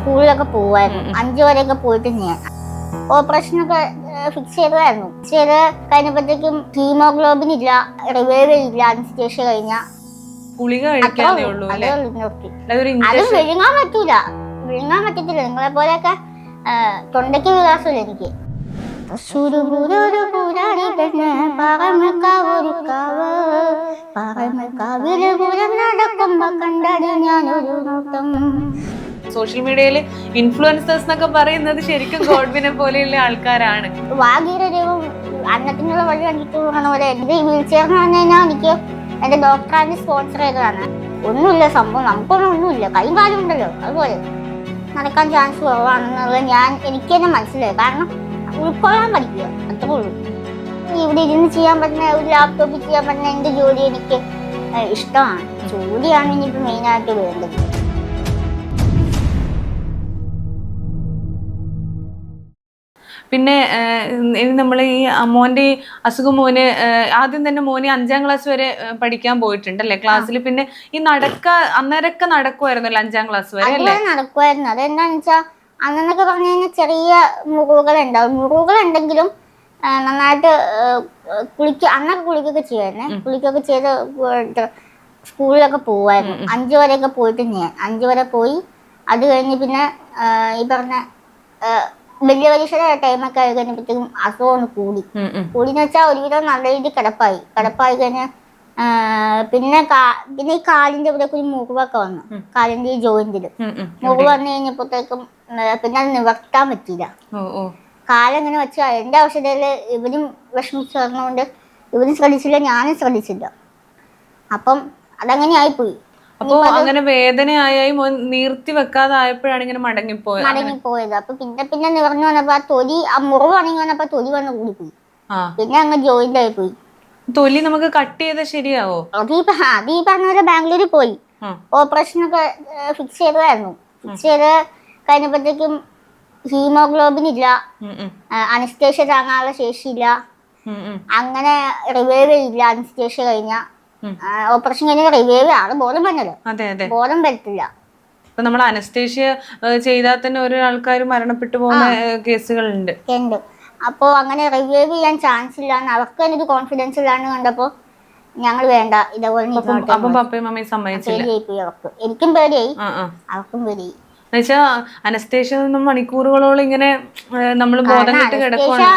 സ്കൂളിലൊക്കെ പോവായിരുന്നു. അഞ്ചു വരെയൊക്കെ പോയിട്ട് ഞാൻ ഓപ്പറേഷനൊക്കെ ഫിക്സ് ചെയ്തതായിരുന്നു. ഫിക്സ് ചെയ്ത് കഴിഞ്ഞപ്പോഴത്തേക്കും ഹീമോഗ്ലോബിൻ ഇല്ല റിവേവ് ഇല്ല അനസ്തേഷ്യ കഴിഞ്ഞ. ഗുളിക ഉള്ളൂ അതേ വിഴുങ്ങാൻ പറ്റൂല. വിഴുങ്ങാൻ പറ്റത്തില്ല. നിങ്ങളെ പോലെയൊക്കെ തൊണ്ടയ്ക്ക് വികാസമില്ല എനിക്ക്. തൃശ്ശൂരുപൂരൊരു പൂരാടി പെണ്ണ് പറമക്കാവൊരു കാവ് പറമക്കാവിൽ പൂരം നടക്കുമ്പോ കണ്ടടി ഞാനൊരു നോട്ടം സോഷ്യൽ മീഡിയയിൽ ഇൻഫ്ലുവൻസേഴ്സ് എന്നൊക്കെ പറയുന്നത് ശരിക്കും ഗോഡ്വിനെ പോലെയുള്ള ആൾക്കാരാണ്. അന്നത്തിനുള്ള വഴി കണ്ടിട്ട് പോലെ എന്റെ ഈ വീൽ എന്ന് പറഞ്ഞു എനിക്ക് ഡോക്ടറാണ് സ്പോൺസർ ചെയ്തതാണ്. ഒന്നുമില്ല സംഭവം നമുക്കൊന്നും ഒന്നുമില്ല. കൈയും കാലും ഉണ്ടല്ലോ അതുപോലെ. നടക്കാൻ ചാൻസ് കുറവാണെന്നുള്ളത് ഞാൻ എനിക്ക് തന്നെ മനസ്സിലായി. കാരണം ഉൾക്കൊള്ളാൻ പഠിക്കുക അത്രേ ഉള്ളൂ. ഇവിടെ ഇരുന്ന് ചെയ്യാൻ പറ്റുന്ന ഒരു ലാപ്ടോപ്പിൽ ചെയ്യാൻ പറ്റുന്ന എന്റെ ജോലി എനിക്ക് ഇഷ്ടമാണ്. ജോലിയാണ് ഇനിയിപ്പോൾ മെയിനായിട്ട് വേണ്ടത്. പിന്നെ ഇനി നമ്മൾ ഈ മോന്റെ ഈ അസുഖം മോന് ആദ്യം തന്നെ മോന് അഞ്ചാം ക്ലാസ് വരെ പഠിക്കാൻ പോയിട്ടുണ്ട് അല്ലേ ക്ലാസ്സിൽ പിന്നെ ഈ നടക്ക അന്നേരമൊക്കെ നടക്കുമായിരുന്നല്ലോ അഞ്ചാം ക്ലാസ് വരെ അല്ലേ? നടക്കുമായിരുന്നു അതെന്താന്ന് വെച്ചാൽ അന്നൊക്കെ പറഞ്ഞു കഴിഞ്ഞാൽ ചെറിയ മുറിവുകൾ ഉണ്ടാവും മുറിവുകൾ ഉണ്ടെങ്കിലും നന്നായിട്ട് കുളിക്ക അന്നൊക്കെ കുളിക്കൊക്കെ ചെയ്യുമായിരുന്നു കുളിക്കൊക്കെ ചെയ്ത് സ്കൂളിലൊക്കെ പോവായിരുന്നു. അഞ്ചു വരെയൊക്കെ പോയിട്ട് ഞാൻ അഞ്ചു വരെ പോയി. അത് കഴിഞ്ഞ് പിന്നെ ഈ പറഞ്ഞ വലിയ പരീക്ഷയുടെ ടൈമൊക്കെ ആയി കഴിഞ്ഞപ്പോഴത്തേക്കും അസുഖം ഒന്ന് കൂടി. എന്ന് വെച്ചാൽ ഒരുവിധം നല്ല രീതിയിൽ കിടപ്പായി. കിടപ്പായി കഴിഞ്ഞാൽ പിന്നെ പിന്നെ ഈ കാലിന്റെ ഇവിടെ ഒരു മുറിവൊക്കെ വന്നു. കാലിന്റെ ഈ ഉം. മുറിവ് വന്നു കഴിഞ്ഞപ്പോഴത്തേക്കും പിന്നെ അത് നിവർത്താൻ പറ്റിയില്ല. കാലെങ്ങനെ വെച്ചാൽ എന്റെ അവസ്ഥയിൽ ഇവരും വിഷമിച്ചു വന്നുകൊണ്ട് ഇവരും ശ്രദ്ധിച്ചില്ല ഞാനും ശ്രദ്ധിച്ചില്ല. അപ്പം അതങ്ങനെ ആയിപ്പോയി അപ്പോ അങ്ങനെ വേദനയായി മോൻ നീർത്തി വെക്കാതായപ്പോഴാണ് ഇങ്ങനെ മടങ്ങിപ്പോയത്. മടങ്ങിപ്പോയത്. അപ്പൊ പിന്നെ പിന്നെ നിറഞ്ഞു വന്നപ്പോ ആ തൊലി ആ മുറിവ് അണങ്ങി വന്നപ്പോ തൊലി വന്ന് കൂടിപ്പോയി. പിന്നെ അങ്ങ് ജോയിന്റ് ആയി പോയി തൊലി നമുക്ക് കട്ട് ചെയ്ത ശരിയാവോ? അത് ഈ അത് ഈ പറഞ്ഞ പോലെ ബാംഗ്ലൂരിൽ പോയി. ഓപ്പറേഷൻ ഒക്കെ ഫിക്സ് ചെയ്തതായിരുന്നു. ഫിക്സ് ചെയ്ത് കഴിഞ്ഞപ്പോഴത്തേക്കും ഹീമോഗ്ലോബിൻ ഇല്ല. അനസ്തേഷ്യ താങ്ങാനുള്ള ശേഷിയില്ല. അങ്ങനെ റിവൈവ് ഇല്ല അനസ്തേഷ്യ കഴിഞ്ഞ. ഓപ്പറേഷൻ കഴിഞ്ഞ റിവൈവ് ആണ് ബോധം അതെ ബോധം വരത്തില്ല. ഇപ്പൊ നമ്മൾ അനസ്തേഷ്യ ചെയ്താൽ തന്നെ ആൾക്കാർ മരണപ്പെട്ടു പോകുന്ന കേസുകളുണ്ട്. ഉണ്ട്. അപ്പോൾ അങ്ങനെ റിവൈവ് ചെയ്യാൻ ചാൻസ് ഇല്ല എന്ന് അവർക്ക് തന്നെ ഒരു കോൺഫിഡൻസ് ഇല്ലാന്ന് കണ്ടപ്പോൾ ഞങ്ങൾ വേണ്ട ഇതേപോലെ എനിക്കും പേടിയായി. അവർക്കും പേടിയായി. എന്നുവെച്ചാ അനസ്തേഷ്യ മണിക്കൂറുകളോളം ഇങ്ങനെ നമ്മൾ ബോധം കെട്ട് കിടക്കുവാണ്.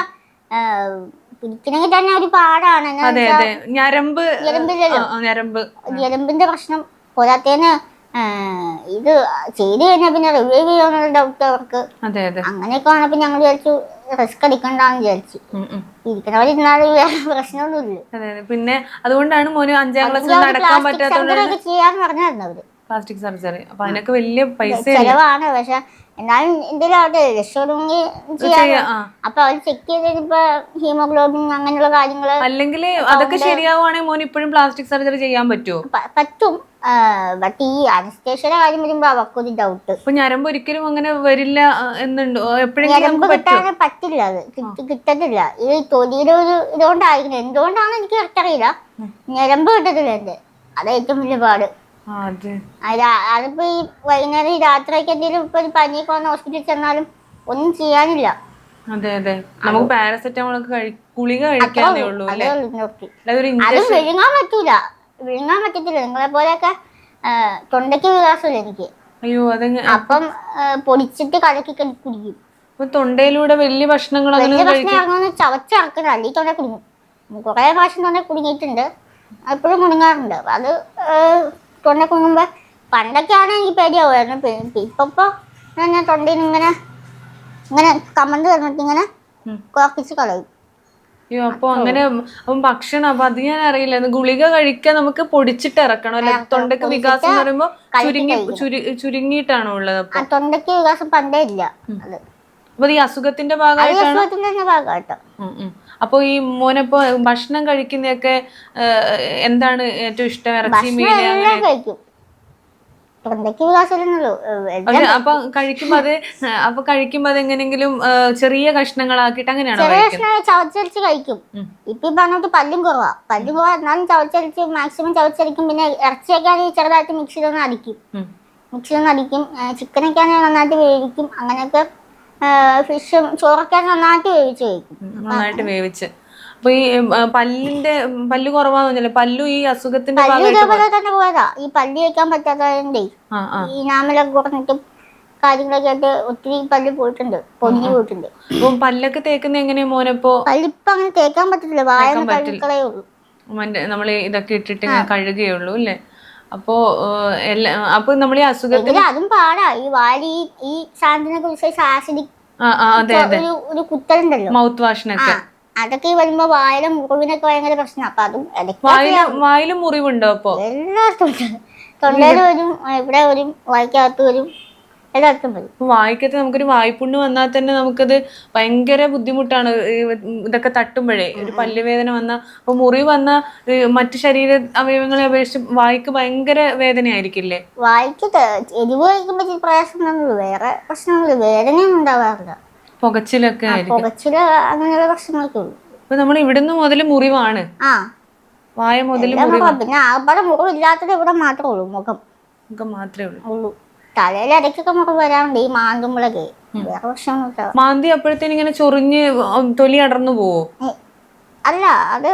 പിടിക്കണമെങ്കിൽ തന്നെ ഒരു പാടാണ്. അതെ അതെ. ഞരമ്പ് ഞരമ്പ്. ഞരമ്പിന്റെ പ്രശ്നം പോരാത്തേന് ഇത് ചെയ്ത് കഴിഞ്ഞാൽ പിന്നെ റിവൈവ് ചെയ്യാനുള്ള ഡൗട്ട് അവർക്ക്. അങ്ങനെയൊക്കെ വന്നപ്പോൾ ഞങ്ങൾ വിചാരിച്ചു റിസ്ക് എടുക്കണ്ടെന്ന് വിചാരിച്ചു. ഇരിക്കണവരിരുന്നാലും പ്രശ്നമൊന്നുമില്ല. പിന്നെ അതുകൊണ്ടാണ് മോന് അഞ്ചാം ക്ലാസ് നടക്കാൻ പറ്റാത്തത് ചെയ്യാന്ന് പറഞ്ഞായിരുന്നു അവർ. പ്ലാസ്റ്റിക് സർജറി അപ്പൊ അതിനൊക്കെ വലിയ പൈസ ചെലവാണ് പക്ഷെ എന്നാലും എന്തെങ്കിലും ആവട്ടെ രക്ഷപ്പെടുമെങ്കിൽ അപ്പൊ അവർ ചെക്ക് ചെയ്തിപ്പോ ഹീമോഗ്ലോബിൻ അങ്ങനെയുള്ള കാര്യങ്ങൾ അല്ലെങ്കിൽ അതൊക്കെ ശരിയാവുകയാണെങ്കിൽ മോൻ ഇപ്പോഴും പ്ലാസ്റ്റിക് സർജറി ചെയ്യാൻ പറ്റുമോ പറ്റും. ബട്ട് ഈ അനസ്തേഷ്യയുടെ കാര്യം വരുമ്പോ അവർക്കൊരു ഡൗട്ട് ഇപ്പൊ ഞരമ്പ് ഒരിക്കലും അങ്ങനെ വരില്ല എന്നുണ്ടോ. എപ്പോഴെങ്കിലും കിട്ടാൻ പറ്റില്ല അത്. കിട്ടി- കിട്ടത്തില്ല. ഈ തൊലിയുടെ ഒരു ഇതുകൊണ്ടായിരിക്കും. എന്തുകൊണ്ടാണ് എനിക്ക് കറക്റ്റ് അറിയില്ല. ഞരമ്പ് കിട്ടത്തില്ല എന്റെ. അതാ ഏറ്റവും വലിയ പാട്. അതിപ്പോ ഈ വൈകുന്നേരം ഈ രാത്രിയൊക്കെ എന്തെങ്കിലും ഇപ്പൊ പനിയൊക്കെ വന്ന് ഹോസ്പിറ്റലിൽ ചെന്നാലും ഒന്നും ചെയ്യാനില്ല. അതെ അതെ. നമുക്ക് പാരസെറ്റമോൾ ഒക്കെ ഗുളിക കഴിക്കാന്നേ ഉള്ളൂ. അല്ലേ? അല്ലെ അത് വിഴുങ്ങാൻ പറ്റൂല. വിഴുങ്ങാൻ പറ്റത്തില്ല. നിങ്ങളെ പോലെയൊക്കെ തൊണ്ടയ്ക്ക് വികാസമില്ല എനിക്ക്. അയ്യോ അതെങ്ങനെ അപ്പം പൊടിച്ചിട്ട് കലക്കി കുടിക്കും. അപ്പൊ തൊണ്ടയിലൂടെ വലിയ ഭക്ഷണങ്ങൾ വലിയ ഇറങ്ങുന്ന ചവച്ചിറക്കണം അല്ലെങ്കിൽ തൊണ്ട കുടുങ്ങും. കുറേ പ്രാവശ്യം തൊണ്ട കുടുങ്ങിയിട്ടുണ്ട്. എപ്പോഴും കുടുങ്ങാറുണ്ട് അത് തൊണ്ട കുങ്ങുമ്പോ പണ്ടൊക്കെ ആണെങ്കിൽ എനിക്ക് പേടിയാവുമായിരുന്നു ഇപ്പൊ ഞാൻ തൊണ്ടയിൽ ഇങ്ങനെ ഇങ്ങനെ കമന്റ് തന്നിട്ട് ഇങ്ങനെ. കുറപ്പിച്ച് കളയും. അയ്യോ അപ്പൊ അങ്ങനെ അപ്പം ഭക്ഷണം അപ്പൊ അത് ഞാൻ അറിയില്ല. ഗുളിക കഴിക്കാൻ നമുക്ക് പൊടിച്ചിട്ട് ഇറക്കണം അല്ലെ? തൊണ്ടക്ക് വികാസം എന്ന് പറയുമ്പോ ചുരുങ്ങി ചുരു- ചുരുങ്ങിയിട്ടാണോ ഉള്ളത് തൊണ്ടക്ക് വികാസം പണ്ടേ ഇല്ല. അപ്പൊ ഈ അസുഖത്തിന്റെ ഭാഗമായിട്ടാണ്? ഭാഗമായിട്ടാണ് അസുഖത്തിന്റെ തന്നെ ഭാഗമായിട്ടോ ഉം, ഉം. അപ്പൊ ഈ മോനപ്പോ ഭക്ഷണം കഴിക്കുന്നതൊക്കെ എന്താണ് ഏറ്റവും ഇഷ്ടം? ഇറച്ചി മീൻ കഴിക്കും. തൊണ്ടയ്ക്ക് വികാസം ഇല്ലെന്നുള്ളൂ പക്ഷെ അപ്പൊ കഴിക്കുമ്പോ അത് അപ്പൊ കഴിക്കുമ്പോ അത് എങ്ങനെങ്കിലും ചെറിയ കഷ്ണങ്ങളാക്കിട്ട് അങ്ങനെയാണ് ചെറിയ ചവച്ചരിച്ച് കഴിക്കും. ഇപ്പൊ പറഞ്ഞിട്ട് പല്ലും കുറവാ. പല്ലും കുറവാ എന്നാലും ചവച്ചരിച്ച് മാക്സിമം ചവച്ചരിക്കും. പിന്നെ ഇറച്ചിയൊക്കെ ആണെങ്കിൽ ചെറുതായിട്ട് മിക്സ് ചെയ്തൊന്ന് അടിക്കും. മിക്സിലൊന്നും മിക്സിയിൽ അടിക്കും. ചിക്കനൊക്കെ ആണെങ്കിൽ നന്നായിട്ട് വേവിക്കും. അങ്ങനെയൊക്കെ ഫിഷും ചോറൊക്കെ നന്നായിട്ട് വേവിച്ച് കഴിക്കും. നന്നായിട്ട് വേവിച്ച്. അപ്പൊ ഈ പല്ലിന്റെ പല്ല് കുറവാന്ന് പറഞ്ഞല്ലേ? പല്ലു ഈ അസുഖത്തിന്റെ പല്ല് ഇതേപോലെ തന്നെ പോയതാ. ഈ പല്ല് കഴിക്കാൻ പറ്റാത്തതിന്റെ ഈ നാമലൊക്കെ കുറഞ്ഞിട്ടും കാര്യങ്ങളൊക്കെ ആയിട്ട് ഒത്തിരി പല്ല് പോയിട്ടുണ്ട്. പൊന്നി പോയിട്ടുണ്ട്. അപ്പം പല്ലൊക്കെ തേക്കുന്ന എങ്ങനെയാ മോനപ്പോ പല്ലിപ്പോ അങ്ങനെ തേക്കാൻ പറ്റത്തില്ല. വായ നമ്മൾ ഇതൊക്കെ ഇട്ടിട്ട് കഴുകുകയുള്ളൂ അല്ലേ? അപ്പോ എല്ലാ അപ്പൊ നമ്മൾ ഈ അസുഖത്തിന് അതും പാടാ. ഈ വാലി ഈ ഈ സാധനത്തിനൊക്കെ വിശേഷം ആസിഡിക് ആ ആ അതെ അതെ. ഒരു ഒരു കുത്തലുണ്ടല്ലോ. മൗത്ത് ആ വാഷിനൊക്കെ അതൊക്കെ ഈ വരുമ്പോ വായിലെ മുറിവിനൊക്കെ ഭയങ്കര പ്രശ്നം. അപ്പൊ അതും ഇടയ്ക്ക് വായിൽ വായിലും മുറിവുണ്ടോ അപ്പൊ? എല്ലായിടത്തും ഉണ്ട്. തൊണ്ടയിൽ വരും ഇവിടെ വരും വായിക്കകത്ത് വരും. എല്ലായിടത്തും മതി വായിക്കത്തെ നമുക്കൊരു വായ്പുണ്ണ് വന്നാൽ തന്നെ നമുക്കത് ഭയങ്കര ബുദ്ധിമുട്ടാണ്. ഇതൊക്കെ തട്ടുമ്പോഴേ ഒരു പല്ലുവേദന വന്ന അപ്പൊ മുറി വന്ന മറ്റു ശരീര അവയവങ്ങളെ അപേക്ഷിച്ച് വായിക്ക് ഭയങ്കര വേദനയായിരിക്കില്ലേ? വായിക്ക് എരിവ് ഇച്ചിരി വേറെ പ്രശ്നമൊന്നുമില്ല വേദനയൊന്നും ഉണ്ടാവാറില്ല. പുകച്ചിലൊക്കെ പുകച്ചിൽ അങ്ങനെയുള്ള പ്രശ്നങ്ങളൊക്കെ ഉള്ളൂ. അപ്പൊ നമ്മൾ ഇവിടുന്ന് മുതൽ മുറിവാണ്. വായ മുതൽ പിന്നെ ആ പിന്നെ ആകപ്പാടെ മുറിവില്ലാത്തത് ഇവിടെ മാത്രമേ ഉള്ളൂ മുഖം. മുഖം മാത്രമേ ഉള്ളൂ. ഉള്ളൂ. തലയിൽ ഇടയ്ക്കൊക്കെ നമുക്ക് വരാറുണ്ട് ഈ മാന്തുമ്പോഴൊക്കെ വേറെ പ്രശ്നമൊന്നുമില്ല. മാന്തി അപ്പോഴത്തേന് ഇങ്ങനെ ചൊറിഞ്ഞ് തൊലി അടർന്നു പോവോ? അല്ല അത്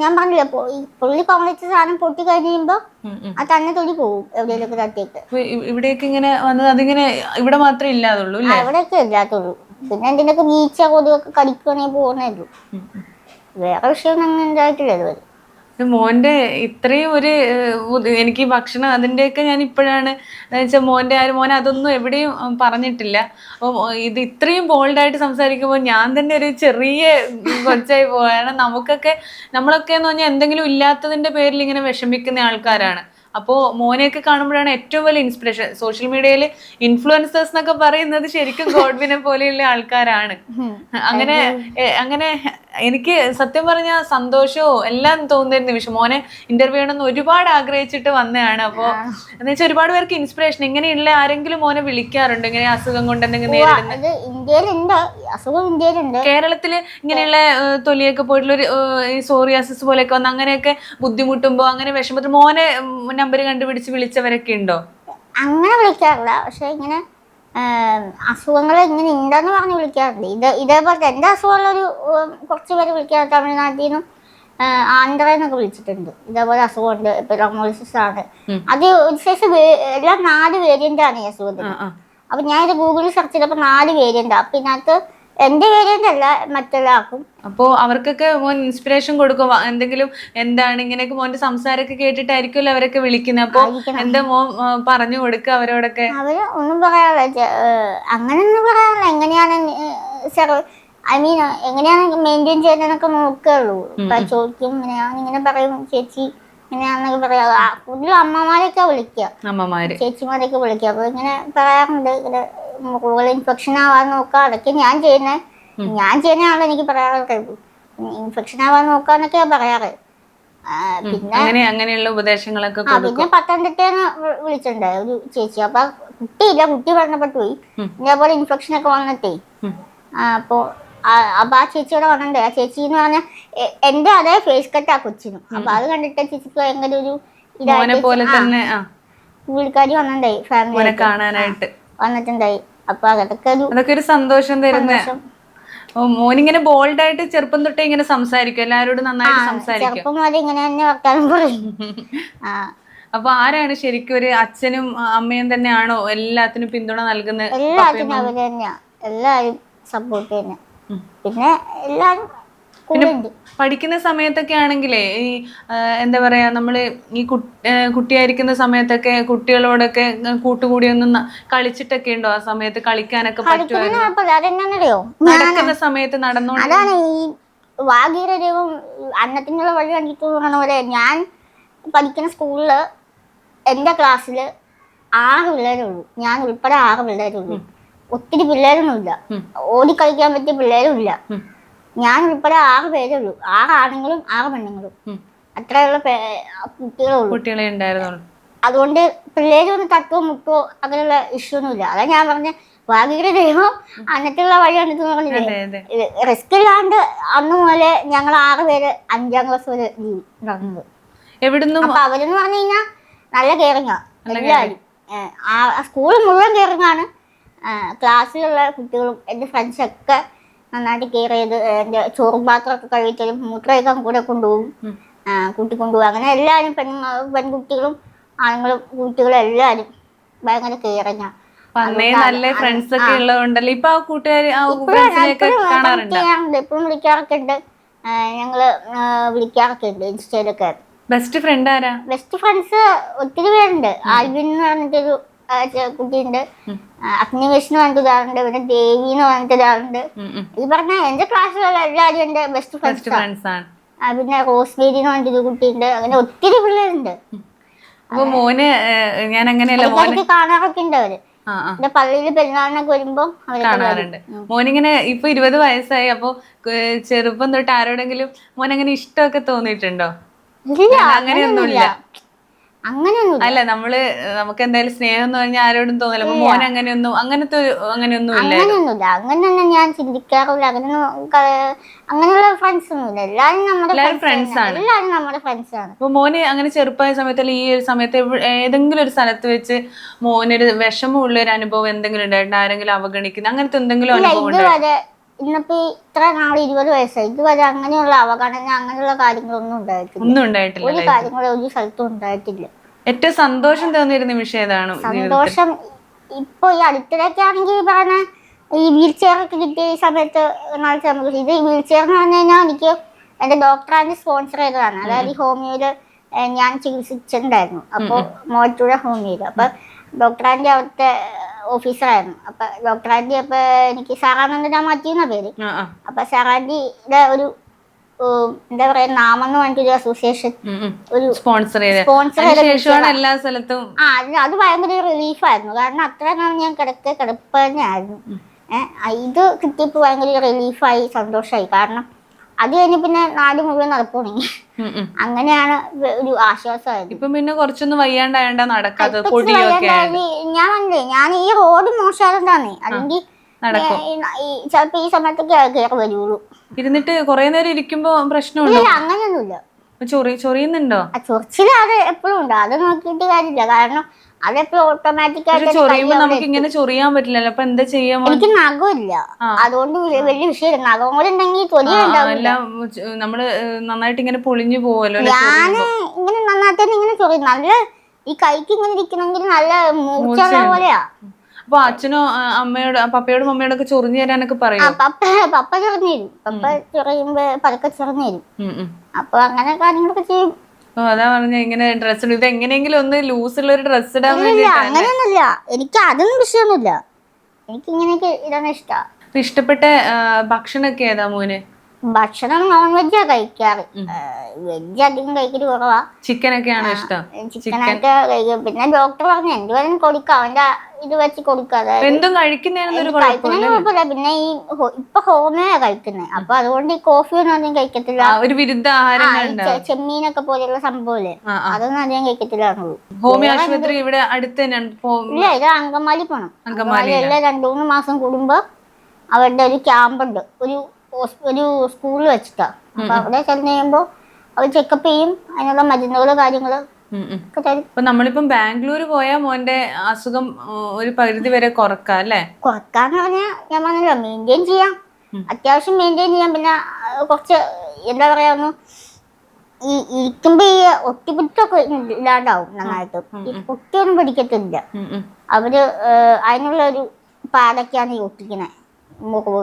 ഞാൻ പറഞ്ഞില്ല പുള്ളി കോമളിച്ച സാധനം പൊട്ടി കഴിയുമ്പോ. അത് തന്നെ തൊലി പോവും എവിടെയൊക്കെ തട്ടിയിട്ട് ഇവിടേക്ക് ഇങ്ങനെ വന്നത് അതിങ്ങനെ ഇവിടെ മാത്രമേ ഇല്ലാതുള്ളൂ അല്ലേ? അവിടെയൊക്കെ ഇല്ലാത്തുള്ളൂ. പിന്നെ എന്തിനൊക്കെ നീച്ച കൊതുകൊക്കെ കടിക്കുകയാണെങ്കിൽ പോകുന്നേ. വേറെ വിഷയം അങ്ങനെ ഉണ്ടായിട്ടില്ല ഇതുവരെ. മോന്റെ ഇത്രയും ഒരു എനിക്ക് ഭക്ഷണം അതിന്റെയൊക്കെ ഞാൻ ഇപ്പോഴാണ് വെച്ചാൽ മോന്റെ ആര് മോൻ അതൊന്നും എവിടെയും പറഞ്ഞിട്ടില്ല. അപ്പോൾ ഇത് ഇത്രയും ബോൾഡായിട്ട് സംസാരിക്കുമ്പോൾ ഞാൻ തന്നെ ഒരു ചെറിയ കൊച്ചായി പോവുകയാണ് നമുക്കൊക്കെ നമ്മളൊക്കെ എന്ന് പറഞ്ഞാൽ എന്തെങ്കിലും ഇല്ലാത്തതിന്റെ പേരിൽ ഇങ്ങനെ വിഷമിക്കുന്ന ആൾക്കാരാണ്. അപ്പോൾ മോനെയൊക്കെ കാണുമ്പോഴാണ് ഏറ്റവും വലിയ ഇൻസ്പിറേഷൻ സോഷ്യൽ മീഡിയയിൽ ഇൻഫ്ലുവൻസേഴ്സ് എന്നൊക്കെ പറയുന്നത് ശരിക്കും ഗോഡ്വിനെ പോലെയുള്ള ആൾക്കാരാണ്. അങ്ങനെ അങ്ങനെ എനിക്ക് സത്യം പറഞ്ഞ സന്തോഷവും എല്ലാം തോന്നുന്ന നിമിഷം. മോനെ ഇന്റർവ്യൂ ചെയ്യണമെന്ന് ഒരുപാട് ആഗ്രഹിച്ചിട്ട് വന്നതാണ്. അപ്പോ എന്ന് വെച്ചാൽ ഒരുപാട് പേർക്ക് ഇൻസ്പിറേഷൻ ഇങ്ങനെയുള്ള ആരെങ്കിലും മോനെ വിളിക്കാറുണ്ട്? ഇങ്ങനെ അസുഖം കൊണ്ട് എന്തെങ്കിലും കേരളത്തിൽ ഇങ്ങനെയുള്ള തൊലിയൊക്കെ പോയിട്ടുള്ള ഒരു സോറിയാസിസ് പോലെയൊക്കെ വന്ന് അങ്ങനെയൊക്കെ ബുദ്ധിമുട്ടുമ്പോ അങ്ങനെ വിഷമത്തിൽ മോനെ നമ്പർ കണ്ടുപിടിച്ച് വിളിച്ചവരൊക്കെ ഉണ്ടോ? അങ്ങനെ വിളിക്കാറില്ല. പക്ഷെ ഇങ്ങനെ അസുഖങ്ങൾ ഇങ്ങനെ ഉണ്ടെന്ന് പറഞ്ഞ് വിളിക്കാറുണ്ട് ഇത് ഇതേപോലത്തെ എന്റെ അസുഖമുള്ളൊരു ഒരു കുറച്ച് പേര് വിളിക്കാറ് തമിഴ്നാട്ടിൽ നിന്നും ആന്ധ്രയിൽ വിളിച്ചിട്ടുണ്ട്. ഇതേപോലെ അസുഖമുണ്ട്. ഇപ്പൊ റൊമോളിസിസ് ആണ്. അത് ഒരു ശേഷം എല്ലാം നാല് വേരിയന്റ് ആണ് ഈ അസുഖത്തിന് അപ്പൊ ഞാൻ ഇത് ഗൂഗിളിൽ സെർച്ച് ചെയ്തപ്പോൾ നാല് വേരിയന്റ് അപ്പൊ ഇതിനകത്ത് എന്റെ പേരെന്നല്ല മറ്റൊരാൾക്കും. അപ്പോ അവർക്കൊക്കെ മോൻ ഇൻസ്പിറേഷൻ കൊടുക്കും. എന്തെങ്കിലും എന്താണ് ഇങ്ങനെയൊക്കെ മോന്റെ സംസാരമൊക്കെ കേട്ടിട്ടായിരിക്കുമല്ലോ അവരൊക്കെ വിളിക്കുന്നത്. അപ്പൊ എന്താ മോൻ പറഞ്ഞു കൊടുക്കുക അവരോടൊക്കെ? അവർ ഒന്നും പറയാറില്ല. അങ്ങനെയൊന്നും പറയാറില്ല. എങ്ങനെയാണ് ഐ മീൻ എങ്ങനെയാണ് മെയിന്റെയിൻ ചെയ്യുന്നതെന്നൊക്കെ നോക്കുകയുള്ളൂ. ചോദിക്കും ഇങ്ങനെയാണ് ഇങ്ങനെ പറയും. ചേച്ചി ഇങ്ങനെയാണെന്നൊക്കെ പറയാ. കൂടുതലും അമ്മമാരൊക്കെ വിളിക്കുക. അമ്മമാര്. ചേച്ചിമാരെയൊക്കെ വിളിക്കുക. അപ്പൊ ഇങ്ങനെ പറയാറുണ്ട്. ഇങ്ങനെ മുറിവുകൾ ഇൻഫെക്ഷൻ ആവാൻ നോക്കുക. അതൊക്കെ ഞാൻ ചെയ്യുന്നത് ഞാൻ ചെയ്യുന്ന ചെയ്യുന്നതാണല്ലോ എനിക്ക് പറയാറ് ഇൻഫെക്ഷൻ ആവാൻ നോക്കാന്നൊക്കെയാ പറയാറ്. ആ, പിന്നെ അങ്ങനെ അങ്ങനെയുള്ള ഉപദേശങ്ങളൊക്കെ പിന്നെ പത്തനംതിട്ട വിളിച്ചിട്ടുണ്ടായി ഒരു ചേച്ചി. അപ്പൊ കുട്ടിയില്ല കുട്ടി മരണപ്പെട്ടു പോയി ഇതേപോലെ ഇൻഫെക്ഷൻ ഒക്കെ വന്നിട്ടേ. അപ്പോ അപ്പൊ ആ- ചേച്ചിയോടെ പറഞ്ഞിട്ടേ ആ ചേച്ചി എന്ന് പറഞ്ഞാൽ എന്റെ അതേ ഫേസ് കട്ട് ആ കൊച്ചിനും. അപ്പൊ അത് കണ്ടിട്ട് ചേച്ചിക്ക് ഭയങ്കര ഒരു ഇതായിട്ട് പുള്ളിക്കാരി വന്നിട്ടുണ്ടായി ഫാമിലി വന്നിട്ടുണ്ടായി. അപ്പൊ അതൊക്കെ ഒരു അതൊക്കെ ഒരു സന്തോഷം തരുന്ന. ഓ, മോനിങ്ങനെ ബോൾഡ് ആയിട്ട് ചെറുപ്പം തൊട്ടേ ഇങ്ങനെ സംസാരിക്കും. എല്ലാവരോടും നന്നായിട്ട് സംസാരിക്കും. ചെറുപ്പം മുതൽ ഇങ്ങനെ തന്നെ വർത്താനം പറയും. ആ അപ്പൊ ആരാണ് ശരിക്കും ഒരു അച്ഛനും അമ്മയും തന്നെയാണോ എല്ലാത്തിനും പിന്തുണ നൽകുന്നത്? എല്ലാത്തിനും അവർ തന്നെയാ. എല്ലാരും സപ്പോർട്ട് തന്നെ പിന്നെ എല്ലാരും കൂടെ ഉണ്ട് പഠിക്കുന്ന സമയത്തൊക്കെ ആണെങ്കിലേ ഈ എന്താ പറയാ നമ്മൾ ഈ കുട്ടിയായിരിക്കുന്ന സമയത്തൊക്കെ കുട്ടികളോടൊക്കെ കൂട്ടുകൂടി ഒന്ന് കളിച്ചിട്ടൊക്കെ ഉണ്ടോ? ആ സമയത്ത് കളിക്കാനൊക്കെ പറ്റുമോ കളിക്കുന്ന കുഴപ്പമില്ല അതെന്നാന്നറിയോ നടക്കുന്ന സമയത്ത് നടന്നോണ്ട് അതാണ് ഈ വാഗീര ദൈവം അന്നത്തിനുള്ള വഴി കണ്ടിട്ട് പറഞ്ഞ പോലെ ഞാൻ പഠിക്കുന്ന സ്കൂളിൽ എന്റെ ക്ലാസ്സിൽ ആറ് പിള്ളേരേ ഉള്ളൂ. ഞാൻ ഉൾപ്പെടെ ആറ് പിള്ളേരേ ഉള്ളൂ. ഒത്തിരി പിള്ളേരൊന്നുമില്ല. ഓടി ഓടിക്കളിക്കാൻ പറ്റിയ പിള്ളേരും ഇല്ല. ഞാൻ ഉൾപ്പെടെ ആറ് പേരേ ഉള്ളൂ ആറ് ആണുങ്ങളും ആറ് പെണ്ണുങ്ങളും. അത്രയുള്ള കുട്ടികളേ ഉള്ളൂ കുട്ടികളെ ഉണ്ടായിരുന്നുള്ളൂ. അതുകൊണ്ട് പിള്ളേര് ഒന്ന് തട്ടുവോ മുട്ടോ അങ്ങനെയുള്ള ഇഷ്യൂ ഒന്നും ഇല്ല അതാ ഞാൻ പറഞ്ഞ ഭാഗ്യയുടെ ദൈവം അന്നത്തുള്ള വഴിയാണ് ഇത് പറഞ്ഞില്ലേ? റിസ്ക് ഇല്ലാണ്ട് അന്ന് മുതലേ ഞങ്ങൾ ആറ് പേര് അഞ്ചാം ക്ലാസ് വരെ നടന്നത്. എവിടുന്നും അപ്പൊ അവരെന്ന് പറഞ്ഞു കഴിഞ്ഞാൽ നല്ല കെയറിങ്ങാ ആ. സ്കൂൾ മുഴുവൻ കേറിങ്ങാണ് ക്ലാസ്സിലുള്ള കുട്ടികളും എന്റെ ഫ്രണ്ട്സൊക്കെ നന്നായിട്ട് കെയർ ചെയ്ത് എന്റെ ചോറും പാത്രമൊക്കെ കഴിച്ചാലും മൂത്രമൊക്കെ കൂടെ കൊണ്ടുപോകും. കൂട്ടിക്കൊണ്ടുപോകും. അങ്ങനെ എല്ലാവരും പെൺ പെൺകുട്ടികളും ആണുങ്ങളും കുട്ടികളും എല്ലാവരും ഭയങ്കര കെയറിങ്ങാണ് അന്നേ നല്ല ഫ്രണ്ട്സ് ഒക്കെ ഉള്ളതുകൊണ്ടല്ലേ? ഇപ്പൊ ആ കൂട്ടുകാർ കാണാറുണ്ട്? എപ്പോഴും വിളിക്കാറൊക്കെ ഉണ്ട്. ഞങ്ങൾ വിളിക്കാറൊക്കെ ഉണ്ട് ഇൻസ്റ്റയിലൊക്കെ. ബെസ്റ്റ് ഫ്രണ്ട് ആരാ? ബെസ്റ്റ് ഫ്രണ്ട്സ് ഒത്തിരി പേരുണ്ട്. ആൽവിൻ എന്ന് പറഞ്ഞിട്ടൊരു കുട്ടിയുണ്ട്. ആ, അഗ്നിവേഷ് എന്ന് പറഞ്ഞിട്ട് ഒരാളുണ്ട് പിന്നെ ദേവി എന്ന് പറഞ്ഞിട്ട് ഈ പറഞ്ഞ എന്റെ ക്ലാസ്സിലുള്ള എല്ലാവരും എന്റെ ബെസ്റ്റ് ഫ്രണ്ട്സ് ആണ്. പിന്നെ റോസ്മേരി എന്ന് പറഞ്ഞിട്ടൊരു കുട്ടിയുണ്ട്. അങ്ങനെ ഒത്തിരി പിള്ളേരുണ്ട്. അപ്പൊ മോന് ഞാൻ അങ്ങനെയല്ല മോനെ കാണാറൊക്കെ ഉണ്ട് അവർ. പള്ളിയിൽ പെരുന്നാളിനൊക്കെ വരുമ്പോ കാണാറുണ്ട്. മോനിങ്ങനെ ഇപ്പൊ ഇരുപത് വയസ്സായി അപ്പൊ ചെറുപ്പം തൊട്ട് ആരോടെങ്കിലും മോൻ അങ്ങനെ ഇഷ്ടമൊക്കെ തോന്നിയിട്ടുണ്ടോ? ഇല്ല അങ്ങനെയൊന്നുമില്ല. അങ്ങനെയൊന്നുമില്ല. അല്ല നമ്മൾ നമുക്ക് എന്തായാലും സ്നേഹം എന്ന് പറഞ്ഞാൽ ആരോടും തോന്നില്ല അപ്പൊ മോൻ അങ്ങനെയൊന്നും അങ്ങനത്തെ അങ്ങനെയൊന്നും അങ്ങനെയൊന്നുമില്ല. അങ്ങനെയൊന്നും ഞാൻ ചിന്തിക്കാറില്ല. അങ്ങനെ അങ്ങനെയുള്ള ഫ്രണ്ട്സ് ഒന്നുമില്ല നമ്മുടെ എല്ലാവരും friends friends ആണ്. എല്ലാരും നമ്മുടെ ഫ്രണ്ട്സ് ആണ്. അപ്പൊ മോന് അങ്ങനെ ചെറുപ്പമായ സമയത്ത് അല്ലെങ്കിൽ ഈ ഒരു സമയത്ത് ഏതെങ്കിലും ഒരു സ്ഥലത്ത് വെച്ച് മോനൊരു വിഷമമുള്ള ഒരു അനുഭവം എന്തെങ്കിലും ഉണ്ടായിട്ടുണ്ട്? ആരെങ്കിലും അവഗണിക്കുന്ന അങ്ങനത്തെ എന്തെങ്കിലും അനുഭവം ഇന്നിപ്പോ ഇത്ര നാൾ ഇരുപത് വയസ്സായി. ഇതുവരെ അങ്ങനെയുള്ള അവഗണന അങ്ങനെയുള്ള കാര്യങ്ങളൊന്നും ഉണ്ടായിട്ടില്ല. ഒന്നും ഉണ്ടായിട്ടില്ല ഒരു കാര്യങ്ങളും ഒരു സ്ഥലത്തും ഉണ്ടായിട്ടില്ല. ഏറ്റവും സന്തോഷം തോന്നിയൊരു നിമിഷം ഏതാണ്? സന്തോഷം ഇപ്പൊ ഈ അടുത്തിടയ്ക്ക് ആണെങ്കിൽ പറഞ്ഞ ഈ വീൽ ചെയർ ഒക്കെ കിട്ടിയ ഈ സമയത്ത് നാളെ ഇത് ഈ വീൽ ചെയർ എന്ന് പറഞ്ഞു കഴിഞ്ഞാൽ എനിക്ക് എന്റെ ഡോക്ടറാണ് സ്പോൺസർ ചെയ്തതാണ്. അതായത് ഈ ഹോമിയോയിൽ ഏഹ് ഞാൻ ചികിത്സിച്ചിട്ടുണ്ടായിരുന്നു. അപ്പോൾ മോറ്റൂടെ ഹോമിയോയിൽ അപ്പൊ ഡോക്ടറാന്റെ അവിടുത്തെ ഓഫീസറായിരുന്നു. അപ്പൊ ഡോക്ടറാന്റെ അപ്പൊ എനിക്ക് സാറാനന്ദന മാറ്റി എന്ന പേര്. അപ്പൊ സാറാന്റെ ഒരു എന്താ പറയാ നാമം എന്ന് പറഞ്ഞിട്ടൊരു അസോസിയേഷൻ ഒരു സ്പോൺസർ സ്പോൺസർ എല്ലാ സ്ഥലത്തും ആ അത് ഭയങ്കര റിലീഫായിരുന്നു. കാരണം അത്ര നാൾ ഞാൻ കിടക്ക കിടപ്പ് തന്നെയായിരുന്നു. ഇത് കിട്ടിയപ്പോൾ ഭയങ്കര റിലീഫായി സന്തോഷമായി കാരണം അത് കഴിഞ്ഞ് പിന്നെ നാട് മുഴുവൻ നടപ്പ് തുടങ്ങി. ഉം, ഉം. അങ്ങനെയാണ് ഒരു ആശ്വാസമായത് ഇപ്പൊ പിന്നെ കുറച്ചൊന്നും വയ്യാണ്ടായണ്ട നടക്കാതെ പൊടിയൊക്കെ ഞാൻ കണ്ടേ ഞാൻ ഈ റോഡ് മോശമായതാണ് അല്ലെങ്കിൽ. ചിലപ്പോ ഈ സമയത്തൊക്കെ കയറി വരുള്ളൂ. ഇരുന്നിട്ട് കുറെ നേരം ഇരിക്കുമ്പോ പ്രശ്നമുണ്ടോ? ഇല്ല അങ്ങനെയൊന്നുമില്ല. ചൊറി ചൊറിയുന്നുണ്ടോ? ചൊറിച്ചില്ല ചൊറിച്ചിൽ അത് എപ്പോഴും ഉണ്ട്. അത് നോക്കിയിട്ട് കാര്യമില്ല. കാരണം അതെപ്പോഴും ഓട്ടോമാറ്റിക് പക്ഷെ ആയിട്ട് ചൊറിയുമ്പോ നമുക്ക് ഇങ്ങനെ ചൊറിയാൻ പറ്റില്ലല്ലോ. അപ്പൊ എന്താ ചെയ്യാൻ എനിക്ക് നഖമില്ല. അതുകൊണ്ട് വലിയ- വിഷയം നഖം കൂടെ ഉണ്ടെങ്കിൽ എല്ലാം നമ്മൾ നന്നായിട്ട് ഇങ്ങനെ പൊളിഞ്ഞു പോവല്ലോ ഞാൻ ഇങ്ങനെ നന്നായിട്ട് ഇങ്ങനെ ചൊറി നല്ല ഈ കൈക്ക് ഇങ്ങനെ ഇരിക്കണമെങ്കിൽ നല്ല മൂർച്ചയുള്ള പോലെയാ. അപ്പൊ അച്ഛനോ അമ്മയോട് പപ്പയോടും മമ്മയോടും ഒക്കെ ചൊറിഞ്ഞു തരാനൊക്കെ പറയും? പപ്പ പപ്പ ചൊറിഞ്ഞു തരും. പപ്പ ചൊറിയുമ്പോ പതുക്കെ ചൊറിഞ്ഞു തരും. അപ്പൊ അങ്ങനെ കാര്യങ്ങളൊക്കെ ചെയ്യും. അതാ പറഞ്ഞ ഇങ്ങനെ ഡ്രസ് ഇത് എങ്ങനെയെങ്കിലും ഒന്ന് ലൂസ് ഉള്ള ഒരു ഡ്രസ് ഇടാൻ ഇല്ല വേണ്ടിട്ടാ അങ്ങനെയൊന്നുമില്ല. എനിക്ക് അതൊന്നും വിഷയമൊന്നുമില്ല. എനിക്ക് ഇങ്ങനെയൊക്കെ ഇതാണ് ഇഷ്ടം. ഇഷ്ടപ്പെട്ട ആ, ഭക്ഷണമൊക്കെ ഏതാ മോന്? ഭക്ഷണം നോൺ വെജാ കഴിക്കാറ്. വെജ് അധികം കഴിക്കൽ കുറവാ. ചിക്കൻ ഒക്കെയാണോ ഇഷ്ടം. ചിക്കനൊക്കെ കഴിക്കും. പിന്നെ ഡോക്ടർ പറഞ്ഞു എന്തുവരും കൊടുക്കാം. അവന്റെ ഇത് വെച്ച് കൊടുക്കാതെ എന്തും കഴിക്കുന്നതിന് കുഴപ്പമില്ല. പിന്നെ ഈ ഇപ്പൊ ഹോമിയോ കഴിക്കുന്നത് അപ്പൊ അതുകൊണ്ട് ഈ കോഫി ഒന്നും അധികം കഴിക്കത്തില്ല. ഒരു വിരുദ്ധ ചെമ്മീനൊക്കെ പോലെയുള്ള ആ. അതൊന്നും അധികം കഴിക്കത്തില്ല ഹോമിയോ ആശുപത്രി ഇവിടെ അടുത്ത് ഇല്ല ഇത് അങ്കമാലി പോണം. അങ്കമാലി എല്ലാം രണ്ടു മൂന്ന് മാസം കൂടുമ്പോ അവരുടെ ഒരു ക്യാമ്പുണ്ട്. ഒരു ഒരു സ്കൂളിൽ വെച്ചിട്ടാ. അപ്പൊ അവിടെ ചെന്ന് കഴിയുമ്പോ അവർ ചെക്കപ്പ് ചെയ്യും അതിനുള്ള മരുന്നുകൾ കാര്യങ്ങൾ ഉം, ഉം. ഒക്കെ തരും. അപ്പൊ നമ്മളിപ്പം ബാംഗ്ലൂർ പോയാ മോന്റെ അസുഖം ഒരു പരിധി വരെ കുറക്കാം അല്ലേ? കുറക്കാന്ന് പറഞ്ഞാൽ ഞാൻ പറഞ്ഞല്ലോ മെയിന്റെയിൻ ചെയ്യാം. അത്യാവശ്യം മെയിന്റെയിൻ ചെയ്യാം. പിന്നെ കുറച്ച് എന്താ പറയാ ഒന്ന് ഈ ഇരിക്കുമ്പോ ഈ ഒട്ടിപ്പിടിച്ചൊക്കെ ഇല്ലാണ്ടാവും നന്നായിട്ട്. ഈ പൊട്ടിയൊന്നും പിടിക്കത്തില്ല. അവർ അതിനുള്ള ഒരു പാലൊക്കെയാണ് ഈ ഒട്ടിക്കണേ മുറിവ്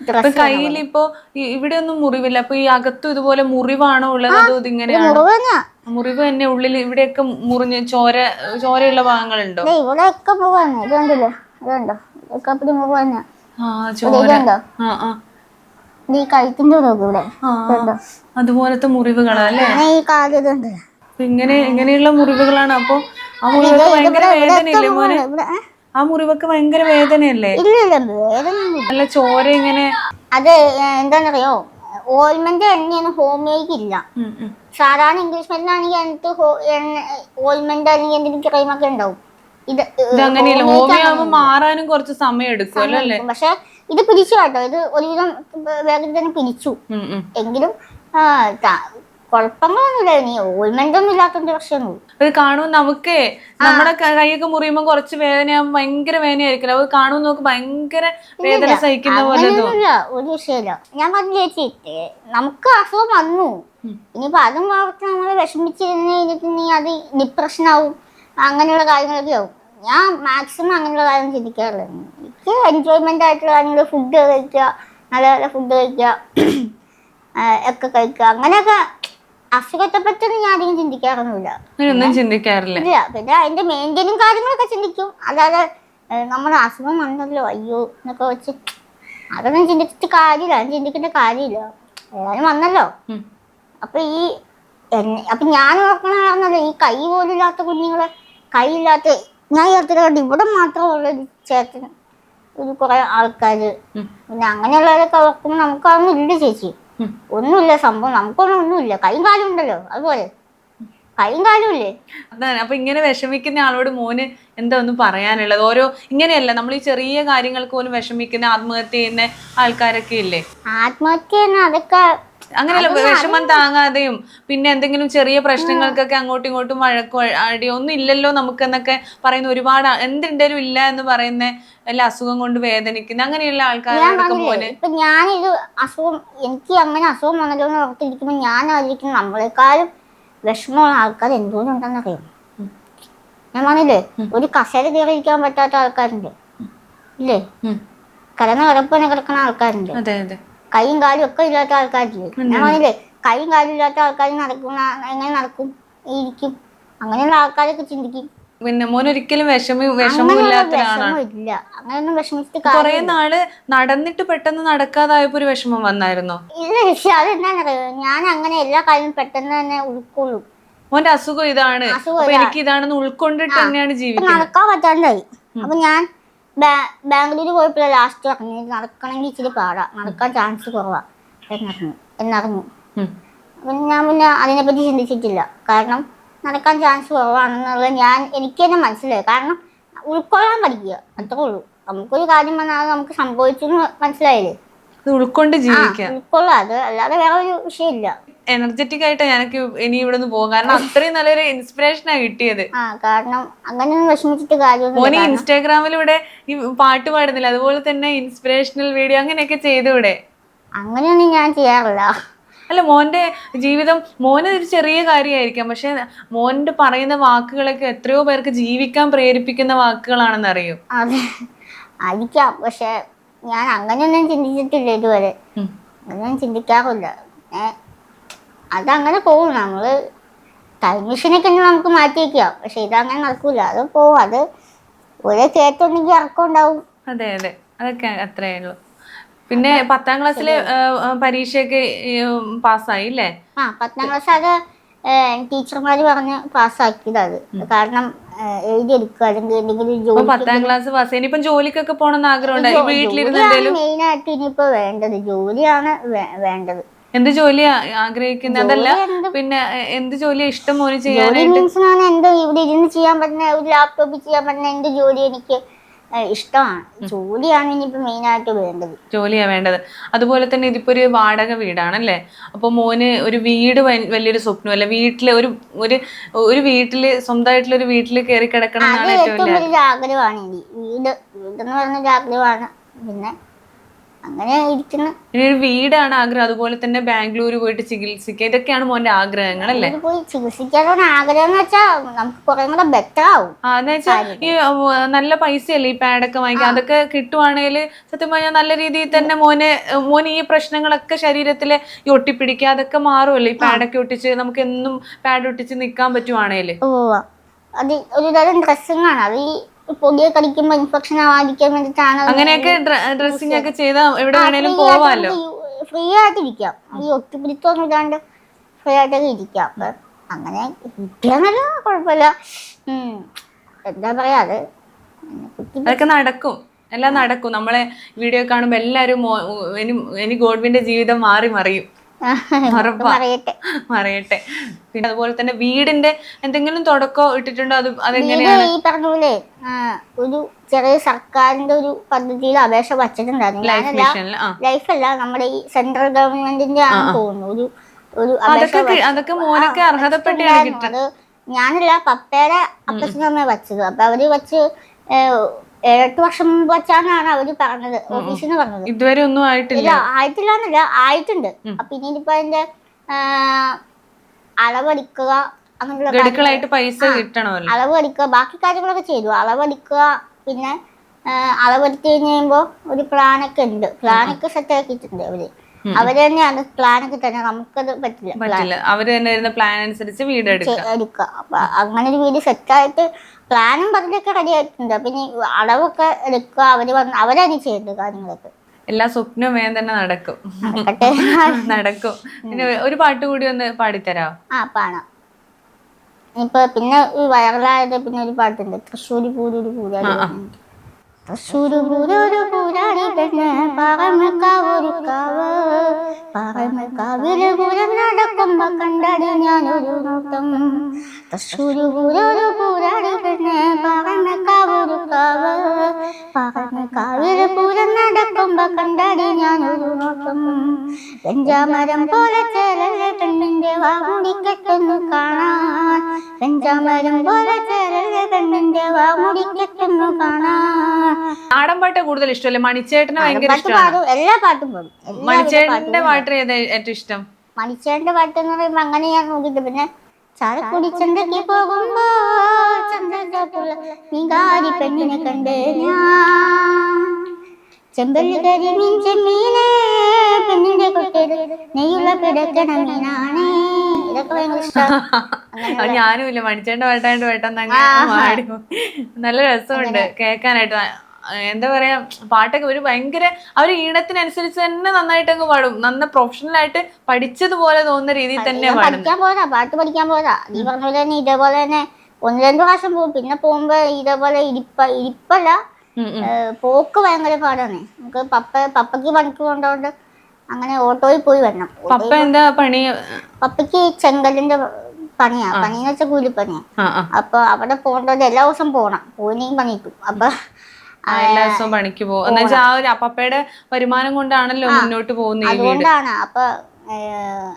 ഇപ്പൊ കയ്യിലിപ്പോ ഇവിടെ ഒന്നും മുറിവില്ല. അപ്പൊ ഈ അകത്തും ഇതുപോലെ മുറിവാണോ ഉള്ളത് അതോ ഇതിങ്ങനെയാണോ? മുറിവ് മുറിവ് തന്നെ ഉള്ളിൽ ഇവിടെയൊക്കെ മുറിഞ്ഞ് ചോര ചോരയുള്ള ഭാഗങ്ങളുണ്ടോ? ദേ ഇവിടെയൊക്കെ മുറിവാണ്. ഇത് കണ്ടില്ലേ? കണ്ടോ. ഇതൊക്കെ അപ്പടി മുറിവ് ആ ചോര. ഇതുണ്ടോ? ആ ആ. ഇത് ഈ കഴുത്തിന്റെ നോക്കും ഇവിടെ. ആ, ഇതുണ്ടോ? അതുപോലത്തെ മുറിവുകളാ അല്ലേ? പിന്നെ ഈ കാൽ ഇതുണ്ട്. അപ്പൊ ഇങ്ങനെ ഇങ്ങനെയുള്ള മുറിവുകളാണ്. അപ്പൊ ആ മുറിവൊക്കെ ഭയങ്കര വേദനയില്ലേ മോനെ? ഇവിടെ ഏ? ആ മുറിവൊക്കെ ഭയങ്കര വേദനയല്ലേ? ഇല്ല ഇല്ല വേദന നല്ല ചോര ഇങ്ങനെ അത് എന്താണെന്നറിയോ? ഓയിൽമെന്റ് എണ്ണയാണ് ഹോമിയോയ്ക്ക് ഇല്ല. ഉം, ഉം. സാധാരണ ഇംഗ്ലീഷ് മരുന്നാണെങ്കിൽ അതിനകത്ത് ഓയിൽമെന്റ് അല്ലെങ്കിൽ എന്തെങ്കിലും ക്രീമൊക്കെ ഉണ്ടാവും. ഇത് ഇത് അങ്ങനെയല്ല മാറാനും കുറച്ച് സമയം എടുക്കുമല്ലോ അല്ലേ? പക്ഷെ ഇത് പിടിച്ചു കേട്ടോ. ഇത് ഒരുവിധം വേഗത്തിൽ തന്നെ പിടിച്ചു. ഉം, ഉം. എങ്കിലും ആ, ത- കുഴപ്പങ്ങളൊന്നുമില്ല. ഇനി ഒന്നും ഇല്ലാത്തതിന്റെ പ്രശ്നമൊന്നും അത് കാണുമ്പോൾ നമുക്ക് നമ്മുടെ കൈയൊക്കെ മുറിയുമ്പോൾ കുറച്ച് വേദനയാകുമ്പോൾ ഭയങ്കര വേദനയായിരിക്കില്ല? അത് കാണുമ്പോൾ നമുക്ക് ഭയങ്കര വേദന സഹിക്കുന്ന പോലെ തോന്നും. അങ്ങനെയൊന്നുമില്ല. ഒരു വിഷയമില്ല. ഞാൻ പറഞ്ഞു ചേച്ചി ഏ, നമുക്ക് അസുഖം വന്നു. ഇനിയിപ്പോ അതും വളർത്തി നമ്മൾ വിഷമിച്ചിരുന്ന് അത് ഡിപ്രഷൻ ആവും. അങ്ങനെയുള്ള കാര്യങ്ങളൊക്കെ ആവും. ഞാൻ മാക്സിമം അങ്ങനെയുള്ള കാര്യം ചിന്തിക്കാറില്ല. എനിക്ക് എൻജോയ്മെന്റ് ആയിട്ടുള്ള കാര്യങ്ങൾ ഫുഡ് കഴിക്കുക നല്ല നല്ല ഫുഡ് കഴിക്കുക ആ, ഒക്കെ കഴിക്കുക. അങ്ങനെയൊക്കെ അസുഖത്തെ പറ്റിയൊന്നും ഞാൻ അധികം ചിന്തിക്കാറൊന്നുമില്ല. ചിന്തിക്കാറില്ല. ഇല്ല പിന്നെ അതിന്റെ മെയിന്റെയിനും കാര്യങ്ങളൊക്കെ ചിന്തിക്കും. അല്ലാതെ നമ്മൾ നമ്മുടെ അസുഖം വന്നല്ലോ അയ്യോ എന്നൊക്കെ വെച്ച് അതൊന്നും ചിന്തിച്ചിട്ട് കാര്യമില്ല. അത് ചിന്തിക്കേണ്ട കാര്യമില്ല. എല്ലാവരും വന്നല്ലോ. അപ്പൊ ഈ അപ്പൊ ഞാൻ ഓർക്കണല്ലോ ഈ കൈ പോലും ഇല്ലാത്ത കുഞ്ഞുങ്ങളെ കൈയില്ലാത്ത ഞാൻ കണ്ടു ഇവിടെ മാത്രമുള്ള ഒരു ചേട്ടൻ ഒരു കുറെ ആൾക്കാര്. പിന്നെ അങ്ങനെയുള്ളവരൊക്കെ ഓർക്കുമ്പോൾ നമുക്കതൊന്നും ഇല്ല ചേച്ചി. ഒന്നുമില്ല സംഭവം നമുക്കൊന്നും ഒന്നുമില്ല കൈയും കാലും ഉണ്ടല്ലോ അതുപോലെ. കൈയും കാലും ഇല്ലേ അതാണ്. അപ്പൊ ഇങ്ങനെ വിഷമിക്കുന്ന ആളോട് മോന് എന്താ ഒന്നും പറയാനുള്ളത്? ഓരോ ഇങ്ങനെയല്ല നമ്മൾ ഈ ചെറിയ കാര്യങ്ങൾക്ക് പോലും വിഷമിക്കുന്ന ആത്മഹത്യ ചെയ്യുന്ന ആൾക്കാരൊക്കെ ഇല്ലേ? ആത്മഹത്യ അതൊക്കെ അങ്ങനെയല്ല വിഷമം താങ്ങാതെയും പിന്നെ എന്തെങ്കിലും ചെറിയ പ്രശ്നങ്ങൾക്കൊക്കെ അങ്ങോട്ടും ഇങ്ങോട്ടും വഴക്കോ അടിയോ ഒന്നും ഇല്ലല്ലോ നമുക്ക് എന്നൊക്കെ പറയുന്ന ഒരുപാട് എന്തുണ്ടേലും ഇല്ല എന്ന് പറയുന്ന എല്ലാ അസുഖം കൊണ്ട് വേദനിക്കുന്ന അങ്ങനെയുള്ള ആൾക്കാരൊക്കെ ആൾക്കാരോടൊക്കെ ഞാനൊരു ഇപ്പൊ അസുഖം എനിക്ക് അങ്ങനെ അസുഖം വന്നല്ലോ എന്ന് ഓർത്തിരിക്കുമ്പോൾ ഞാൻ ആലോചിക്കുന്നു നമ്മളെക്കാളും വിഷമമുള്ള ആൾക്കാർ എന്തോന്നുണ്ടെന്നറിയാം? ഞാൻ പറഞ്ഞില്ലേ ഒരു കസേര കയറിയിരിക്കാൻ പറ്റാത്ത ആൾക്കാരുണ്ട്. ഇല്ലേ. കിടന്ന് കിടപ്പനെ കിടക്കുന്ന ആൾക്കാരുണ്ട്. അതെ അതെ. കൈയും കാലും ഒക്കെ ഇല്ലാത്ത ആൾക്കാരില്ലേ? ഞാൻ പറഞ്ഞില്ലേ കൈയും കാലും ഇല്ലാത്ത ആൾക്കാർ നടക്കുന്ന എങ്ങനെ നടക്കും ഇരിക്കും. അങ്ങനെയുള്ള ആൾക്കാരൊക്കെ ചിന്തിക്കും. പിന്നെ മോൻ ഒരിക്കലും വിഷമി അങ്ങനെയുള്ള വിഷമമില്ലാത്ത ഒരാളാണ് വിഷമം ഇല്ല അങ്ങനെയൊന്നും വിഷമിച്ചിട്ട് കുറെ നാൾ നടന്നിട്ട് പെട്ടെന്ന് നടക്കാതായപ്പോ ഒരു വിഷമം വന്നായിരുന്നോ. ഇല്ല പക്ഷെ അതെന്താണെന്നറിയോ ഞാൻ അങ്ങനെ എല്ലാ കാര്യവും പെട്ടെന്ന് തന്നെ ഉൾക്കൊള്ളും. മോന്റെ അസുഖം ഇതാണ്. എനിക്ക് ഇതാണെന്ന് ഉൾക്കൊണ്ടിട്ട് തന്നെയാണ് ജീവിതം ജീവിക്കുന്നത്. നടക്കാൻ പറ്റാണ്ടായി. അപ്പൊ ഞാൻ ബാംഗ്ലൂര് പോയപ്പോഴാ ലാസ്റ്റ് പറഞ്ഞു നടക്കണമെങ്കിൽ ഇച്ചിരി പാടാ. നടക്കാൻ ചാൻസ് കുറവാ. എന്നറിഞ്ഞു എന്നറിഞ്ഞു പിന്നെ ഞാൻ പിന്നെ അതിനെപ്പറ്റി ചിന്തിച്ചിട്ടില്ല. കാരണം നടക്കാൻ ചാൻസ് കുറവാണെന്നുള്ളത് ഞാൻ എനിക്ക് തന്നെ മനസ്സിലായി. കാരണം ഉൾക്കൊള്ളാൻ പഠിക്കുക. അത്രേ ഉള്ളൂ. നമുക്കൊരു കാര്യം വന്നാൽ നമുക്ക് സംഭവിച്ചു മനസ്സിലായില്ലേ? ഉൾക്കൊണ്ട് ജീവിക്കുക ജീവിക്കാം. ഉൾക്കൊള്ളാം. അത് അല്ലാതെ വേറെ ഒരു വിഷയമില്ല. എനർജറ്റിക് ആയിട്ട് എനിക്ക് ഇനി ഇവിടെ നിന്ന് പോകും. കാരണം അത്രയും നല്ലൊരു ഇൻസ്പിറേഷനാ കിട്ടിയത്. ആ കാരണം അങ്ങനെയൊന്നും വിഷമിച്ചിട്ട് മോനെ മോന് ഇൻസ്റ്റാഗ്രാമിലൂടെ ഈ പാട്ട് പാടുന്നില്ല. അതുപോലെ തന്നെ ഇൻസ്പിറേഷണൽ വീഡിയോ അങ്ങനെയൊക്കെ ചെയ്തൂടെ? അങ്ങനെയൊന്നും ഞാൻ ചെയ്യാറില്ല. അല്ല മോന്റെ ജീവിതം മോന് ഒരു ചെറിയ കാര്യമായിരിക്കാം. പക്ഷെ മോന്റെ പറയുന്ന വാക്കുകളൊക്കെ എത്രയോ പേർക്ക് ജീവിക്കാൻ പ്രേരിപ്പിക്കുന്ന വാക്കുകളാണെന്ന് അറിയും അതെ. ആയിരിക്കാം. പക്ഷെ ഞാൻ അങ്ങനെയൊന്നും ചിന്തിച്ചിട്ടില്ല ഇതുവരെ. ഉം. അങ്ങനെയൊന്നും ചിന്തിക്കാറില്ല. ഏ അതങ്ങനെ പോകും നമ്മൾ കൈമിഷനൊക്കെ മെഷീനൊക്കെ നമുക്ക് മാറ്റി വയ്ക്കാം പക്ഷെ ഇതങ്ങനെ നടക്കൂല. അത് പോവും. അത് ഒരേ കേട്ടുണ്ടെങ്കിൽ ഇറക്കം ഉണ്ടാവും. അതെ അതെ. അതൊക്കെ അത്രേ ഉള്ളൂ പിന്നെ പത്താം ക്ലാസ്സിലെ പരീക്ഷയൊക്കെ പാസ്സായി അല്ലേ ആ പത്താം ക്ലാസ് അത് ടീച്ചർമാർ പറഞ്ഞ് പാസ്സാക്കിയത് അത്. കാരണം എഴുതിയെടുക്കുക അല്ലെങ്കിൽ എന്തെങ്കിലും ജോലി പത്താം ക്ലാസ് പാസ് ഇനിയിപ്പം ജോലിക്കൊക്കെ പോകണമെന്ന് ആഗ്രഹം ആയിട്ട് ഇനിയിപ്പോ വേണ്ടത്. ജോലിയാണ് വേണ്ടത്. എന്ത് ജോലിയാ ആഗ്രഹിക്കുന്നത് അതല്ല പിന്നെ എന്ത് ജോലി ഇഷ്ടം മോന് ജോലി ചെയ്യാനായിട്ട് എന്തോ ഇവിടെ ഇരുന്ന് ചെയ്യാൻ പറ്റുന്ന ഒരു ലാപ്ടോപ്പിൽ ചെയ്യാൻ പറ്റുന്ന എന്ത് ജോലി എനിക്ക് ഇഷ്ടമാണ്. ജോലിയാണ് ഇനിയിപ്പോ മെയിൻ ആയിട്ട് വേണ്ടത്. ജോലിയാ വേണ്ടത്. അതുപോലെ തന്നെ ഇതിപ്പോ ഒരു വാടക വീടാണല്ലേ? അപ്പൊ മോന് ഒരു വീട് വലിയൊരു സ്വപ്നം അല്ലെ? വീട്ടിൽ ഒരു ഒരു ഒരു വീട്ടിൽ സ്വന്തമായിട്ടുള്ള ഒരു വീട്ടിൽ കയറി കിടക്കണം എന്നാണ് ഏറ്റവും വലിയ ആഗ്രഹമാണ് വീട് വീടെന്ന് പറഞ്ഞൊരു ആഗ്രഹമാണ്. പിന്നെ അങ്ങനെ ഇരിക്കുന്നു. ഇനി ഒരു വീടാണ് ആഗ്രഹം. അതുപോലെ തന്നെ ബാംഗ്ലൂർ പോയിട്ട് ചികിത്സിക്കുക ഇതൊക്കെയാണ് മോന്റെ ആഗ്രഹങ്ങൾ അല്ലേ ഇത് പോയി ചികിത്സിക്കാനുള്ള ആഗ്രഹം എന്ന് വെച്ചാൽ നമുക്ക് കുറെ കൂടെ ബെറ്റർ ആവും. ആ എന്ന് വെച്ചാൽ ഈ ഉം, നല്ല പൈസയല്ലേ ഈ പാഡൊക്കെ വാങ്ങിക്കാൻ? അതൊക്കെ കിട്ടുവാണെങ്കിൽ സത്യം പറഞ്ഞാൽ നല്ല രീതിയിൽ തന്നെ മോനെ മോന് ഈ പ്രശ്നങ്ങളൊക്കെ ശരീരത്തിൽ ഈ ഒട്ടിപ്പിടിക്കുക അതൊക്കെ മാറുമല്ലോ ഈ പാഡൊക്കെ ഒട്ടിച്ച് നമുക്ക് എന്നും പാഡ് ഒട്ടിച്ച് നിൽക്കാൻ പറ്റുവാണേൽ. ഓ അത് ഒരുതരം ഡ്രസ്സിംഗ് ആണ്. അത് ഈ പൊടിയൊക്കെ അടിക്കുമ്പോൾ ഇൻഫെക്ഷൻ ആവാതിരിക്കാൻ വേണ്ടിട്ടാണ് അങ്ങനെയൊക്കെ ഡ്രസ്സിംഗ് ഒക്കെ ചെയ്താൽ എവിടെ വേണേലും പോവാമല്ലോ ഫ്രീ ആയിട്ട് ഇരിക്കാം. ഈ ഒത്തുപിടിത്തൊന്നും ഇല്ലാണ്ട് ഫ്രീ ആയിട്ടൊക്കെ ഇരിക്കാം. അപ്പൊ അങ്ങനെ കിട്ടിയാന്നല്ല കുഴപ്പമില്ല. എന്താ പറയാ അത് അതൊക്കെ നടക്കും. എല്ലാം നടക്കും. നമ്മളെ വീഡിയോ കാണുമ്പോൾ എല്ലാവരും എനി ഇനി ഗോഡ്വിന്റെ ജീവിതം മാറി മറിയും. മറയട്ടെ മറിയട്ടെ പിന്നെ അതുപോലെ തന്നെ വീടിന്റെ എന്തെങ്കിലും തുടക്കോ ഇട്ടിട്ടുണ്ടോ? അത് അതെങ്ങനെയാണ്? ഈ പറഞ്ഞ പോലെ ഒരു ചെറിയ സർക്കാരിന്റെ ഒരു പദ്ധതിയിൽ അപേക്ഷ വച്ചിട്ടുണ്ടായിരുന്നു. ലൈഫല്ല നമ്മുടെ ഈ സെൻട്രൽ ഗവൺമെന്റിന്റെ ആണ് തോന്നുന്നു. ഒരു ഒരു അതൊക്കെ അതൊക്കെ മോനൊക്കെ അത് ഞാനല്ല പപ്പയുടെ അപ്പച്ചനും വച്ചത്. അപ്പൊ അവർ വെച്ച് ഏഴെട്ട് വർഷം മുമ്പ് വെച്ചാണ് അവർ പറഞ്ഞത് ഓഫീസിൽ നിന്ന് പറഞ്ഞത്. ഇതുവരെ ഒന്നും ആയിട്ടില്ല. ആയിട്ടില്ല എന്നല്ല ആയിട്ടുണ്ട്. അപ്പൊ ഇനിയിപ്പോ അതിന്റെ അളവെടുക്കുക അങ്ങനെയുള്ള പൈസ കിട്ടണമല്ലോ. അളവെടുക്കുക ബാക്കി കാര്യങ്ങളൊക്കെ ചെയ്തു. അളവെടുക്കുക പിന്നെ അളവെടുത്ത് കഴിഞ്ഞ് കഴിയുമ്പോ ഒരു പ്ലാനൊക്കെ ഉണ്ട്. പ്ലാനൊക്കെ സെറ്റ് ആക്കിയിട്ടുണ്ട് അവർ. അവർ തന്നെയാണ് പ്ലാൻ ഒക്കെ തന്നെ. നമുക്കത് പറ്റില്ല പറ്റില്ല. അവർ തന്നെ വരുന്ന പ്ലാൻ അനുസരിച്ച് വീട് എടുക്കുക. അപ്പൊ അങ്ങനെ ഒരു വീട് സെറ്റ് ആയിട്ട് പ്ലാനും പറഞ്ഞൊക്കെ റെഡി ആയിട്ടുണ്ട്. അപ്പൊ ഇനി അടവൊക്കെ എടുക്കുക. അവർ വന്ന് അവരാണ് ചെയ്യുന്നത് കാര്യങ്ങളൊക്കെ. എല്ലാ സ്വപ്നവും വേഗം തന്നെ നടക്കും. നടക്കും. പിന്നെ ഒരു പാട്ട് കൂടി ഒന്ന് പാടിത്തരാ ആ പാടാം. ഇപ്പൊ പിന്നെ വൈറലായത് പിന്നെ ഒരു പാട്ടുണ്ട്. തൃശ്ശൂര് പൂരൊരു പൂരാടി തൃശ്ശൂര് പൂരൊരു പൂരാടി പെണ്ണ് പറമക്കാവൊരു കാവ് പറമക്കാവിലെ പൂരം നടക്കുമ്പോ കണ്ടടി ഞാനൊരു നോട്ടം തൃശ്ശൂര് പൂരൊരു പൂരാടി പെണ്ണ് പറമക്കാവൊരു കാവ് പറമക്കാവിൽ പൂരം നടക്കുമ്പോ കണ്ടടി ഒരു നോക്കും വെഞ്ചാമരം പോലെ ചേരല്ലേ പെണ്ണിന്റെ വാമുടി കെട്ടുന്നു കാണാൻ. വെഞ്ചാമരം പോലെ ചേരല്ലേ പെണ്ണിന്റെ വാമുടി കെട്ടുന്നു കാണാൻ. നാടൻ പാട്ട് കൂടുതൽ ഇഷ്ടമല്ലേ? മണിച്ചേട്ടന് ഭയങ്കര ഇഷ്ടമാണ്. എല്ലാ പാട്ടും പോകും മണിച്ചേട്ടന്റെ പാട്ട് ഏതാ ഏറ്റവും ഇഷ്ടം? മണിച്ചേട്ടന്റെ പാട്ട് എന്ന് പറയുമ്പോ അങ്ങനെ ഞാൻ നോക്കിയിട്ട് പിന്നെ ചാലക്കുടി ചന്തയ്ക്ക് പോകുമ്പോ ചന്ദ്രചാപ്പുള്ള നീങ്കാരി പെണ്ണിനെ കണ്ട് ഞാൻ. ചെമ്പല്ലി കരിമീൻ ചെമ്മീനെ പെണ്ണിന്റെ കൊട്ടേത് നെയ്യുള്ള പിടക്കണ മീനാണേ. ഇതൊക്കെ ഭയങ്കര ഇഷ്ടമാണ് ഞാനും ഇല്ല മണിച്ചേണ്ട വേട്ടാണ്ട് പെട്ടെന്ന് അങ്ങനെ നല്ല രസമുണ്ട്. കേൾക്കാനായിട്ട് ആ, എന്താ പറയാ പാട്ടൊക്കെ ഒരു ഭയങ്കര അവർ ഈണത്തിനനുസരിച്ച് തന്നെ നന്നായിട്ട് അങ്ങ് പാടും. നന്ന പ്രൊഫഷണൽ ആയിട്ട് പഠിച്ചതുപോലെ തോന്നുന്ന രീതിയിൽ തന്നെ പാടും പഠിക്കാൻ പോയതാ പാട്ട് പഠിക്കാൻ പോയതാ. നീ പറഞ്ഞ പോലെ തന്നെ ഇതേപോലെ തന്നെ ഒന്ന് രണ്ട് പ്രാവശ്യം പോകും. പിന്നെ പോകുമ്പോ ഇതേപോലെ ഇരിപ്പ ഇരിപ്പല്ല. പോക്ക് ഭയങ്കര പാടാണ്. നമുക്ക് പപ്പ പപ്പയ്ക്ക് പണിക്ക് കൊണ്ടോണ്ട് അങ്ങനെ ഓട്ടോയിൽ പോയി വരണം. പപ്പ എന്താ പണി? പപ്പയ്ക്ക് ചെങ്കലിന്റെ പണിയാ. പണിന്ന് വെച്ചാൽ കൂലിപ്പണിയാ. അപ്പൊ അവിടെ പോകേണ്ടത് എല്ലാ ദിവസം പോണം. പോയിനെയും പണിക്കും അപ്പൊ എല്ലാ ദിവസവും പണിക്ക് പോകും. ആ ഒരു അപ്പയുടെ വരുമാനം കൊണ്ടാണല്ലോ മുന്നോട്ട് പോകുന്നത് ഈ വീട്. അതുകൊണ്ടാണ്. അപ്പൊ ഏഹ്,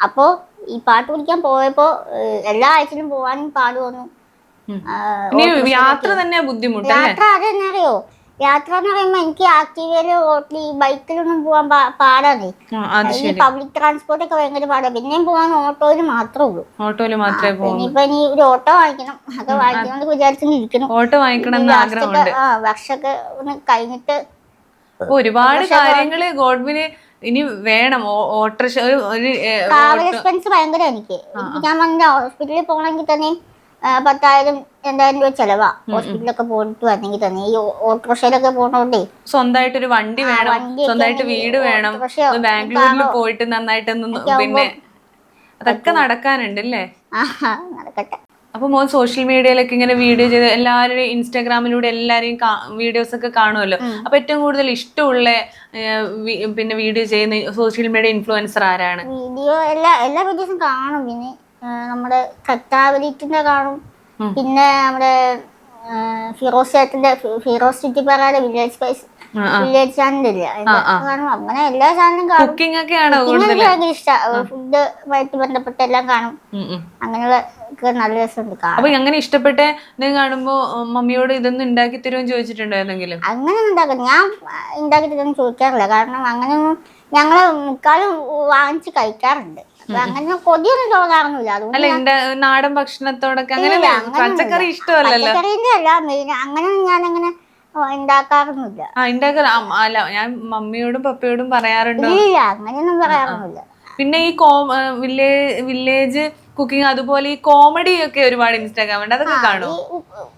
അപ്പോ ഈ പാട്ട് പഠിക്കാൻ പോയപ്പോ ഏഹ്, എല്ലാ ആഴ്ചയിലും പോവാനും പാട് വന്നു. ഇനി യാത്ര തന്നെയാ ബുദ്ധിമുട്ട് യാത്ര അതെന്നറിയോ? യാത്ര എന്ന് പറയുമ്പോ എനിക്ക് ആക്റ്റീവയിൽ ഓട്ടി ബൈക്കിലൊന്നും പോവാൻ പാ- പാടാണ് ആ, അത് ഈ ശരി. പബ്ലിക് ട്രാൻസ്പോർട്ട് ഒക്കെ ഭയങ്കര പാടാണ് പിന്നെയും പോവാൻ ഓട്ടോയിൽ മാത്രമേ ഉള്ളൂ. ഓട്ടോയിൽ മാത്രമേ പോകും ഇനിയിപ്പോ ഇനി ഒരു ഓട്ടോ വാങ്ങിക്കണം. അത് വാങ്ങിക്കണം വിചാരിച്ചിരിക്കണം ഓട്ടോ വാങ്ങിക്കണം ആഗ്രഹമുണ്ട്. ആ വർഷമൊക്കെ ഒന്ന് കഴിഞ്ഞിട്ട് ഒരുപാട് കാര്യങ്ങൾ ഗോഡ്വിന് ഇനി വേണം. ഓട്ടോ ഓട്ടോറിക്ഷ ഒരു ട്രാവൽ എക്സ്പെൻസ് ഭയങ്കര എനിക്ക്. ഞാൻ വന്ന ഹോസ്പിറ്റലിൽ പോകണമെങ്കിൽ തന്നെ പത്തായിരം രണ്ടായിരം രൂപ ചെലവാ. ഹോസ്പിറ്റലൊക്കെ പോയിട്ട് വന്നെങ്കിൽ തന്നെ. ഈ ഓട്ടോറിക്ഷയിലൊക്കെ പോകണോണ്ടേ സ്വന്തമായിട്ടൊരു വണ്ടി വേണം. സ്വന്തമായിട്ട് വീട് വേണം. ബാംഗ്ലൂരിൽ പോയിട്ട് നന്നായിട്ട് പിന്നെ അതൊക്കെ നടക്കാനുണ്ട് അല്ലേ നടക്കട്ടെ. അപ്പൊ മോൻ സോഷ്യൽ മീഡിയയിലൊക്കെ ഇങ്ങനെ വീഡിയോ ചെയ്ത് എല്ലാവരുടെയും ഇൻസ്റ്റാഗ്രാമിലൂടെ എല്ലാരെയും വീഡിയോസ് ഒക്കെ കാണുമല്ലോ അപ്പൊ ഏറ്റവും കൂടുതൽ ഇഷ്ടമുള്ള പിന്നെ വീഡിയോ ചെയ്യുന്ന സോഷ്യൽ മീഡിയ ഇൻഫ്ലുവൻസർ ആരാണ്? വീഡിയോ എല്ലാ എല്ലാ വീഡിയോസും കാണും. പിന്നെ നമ്മുടെ കത്താവലിറ്റിന്റെ കാണും. പിന്നെ നമ്മുടെ ഫിറോസ് ചേട്ടന്റെ ഫിറോസ് പറയാതെ വില്ലേജ് സ്പൈസ് വില്ലേജ് ചാനൽ ചാനലില്ല കാണും. അങ്ങനെ എല്ലാ ചാനലും കാണും. കുക്കിംഗ് ഒക്കെ ആണോ ഭയങ്കര ഇഷ്ടമാണ് ഫുഡുമായിട്ട് ബന്ധപ്പെട്ട എല്ലാം കാണും. അങ്ങനെയുള്ള നല്ല രസമുണ്ട് അപ്പൊ അങ്ങനെ ഇഷ്ടപ്പെട്ട കാണുമ്പോ മമ്മിയോട് ഇതൊന്നും ഉണ്ടാക്കി തരുമെന്ന് ചോദിച്ചിട്ടുണ്ടോ എന്തെങ്കിലും അങ്ങനെ ഉണ്ടാക്കും ഞാൻ ഉണ്ടാക്കി തരുമെന്ന് ചോദിക്കാറില്ല. കാരണം അങ്ങനെയൊന്നും ഞങ്ങൾ മുക്കാലും വാങ്ങിച്ച് കഴിക്കാറുണ്ട്. അങ്ങനെ കൊതിയൊന്നും തോന്നാറൊന്നുമില്ല. അതുകൊണ്ട് അല്ല ഇണ്ട നാടൻ ഭക്ഷണത്തോടൊക്കെ അങ്ങനെ ഇല്ല, അങ്ങനെയൊന്നുമില്ല. പച്ചക്കറി ഇഷ്ടമല്ലല്ലോ? പച്ചക്കറിന്റെ അല്ല മെയിൻ അങ്ങനെ ഞാൻ അങ്ങനെ ഉണ്ടാക്കാറൊന്നുമില്ല ആ ഉണ്ടാക്കല അല്ല ഞാൻ മമ്മിയോടും പപ്പയോടും പറയാറുണ്ടോ? ഇല്ല അങ്ങനെയൊന്നും പറയാറൊന്നുമില്ല. പിന്നെ ഈ കോ വില്ലേജ് വില്ലേജ് കുക്കിംഗ് അതുപോലെ ഈ കോമഡി ഒക്കെ ഒരുപാട് ഇൻസ്റ്റാഗ്രാം ഉണ്ട് അതൊക്കെ കാണും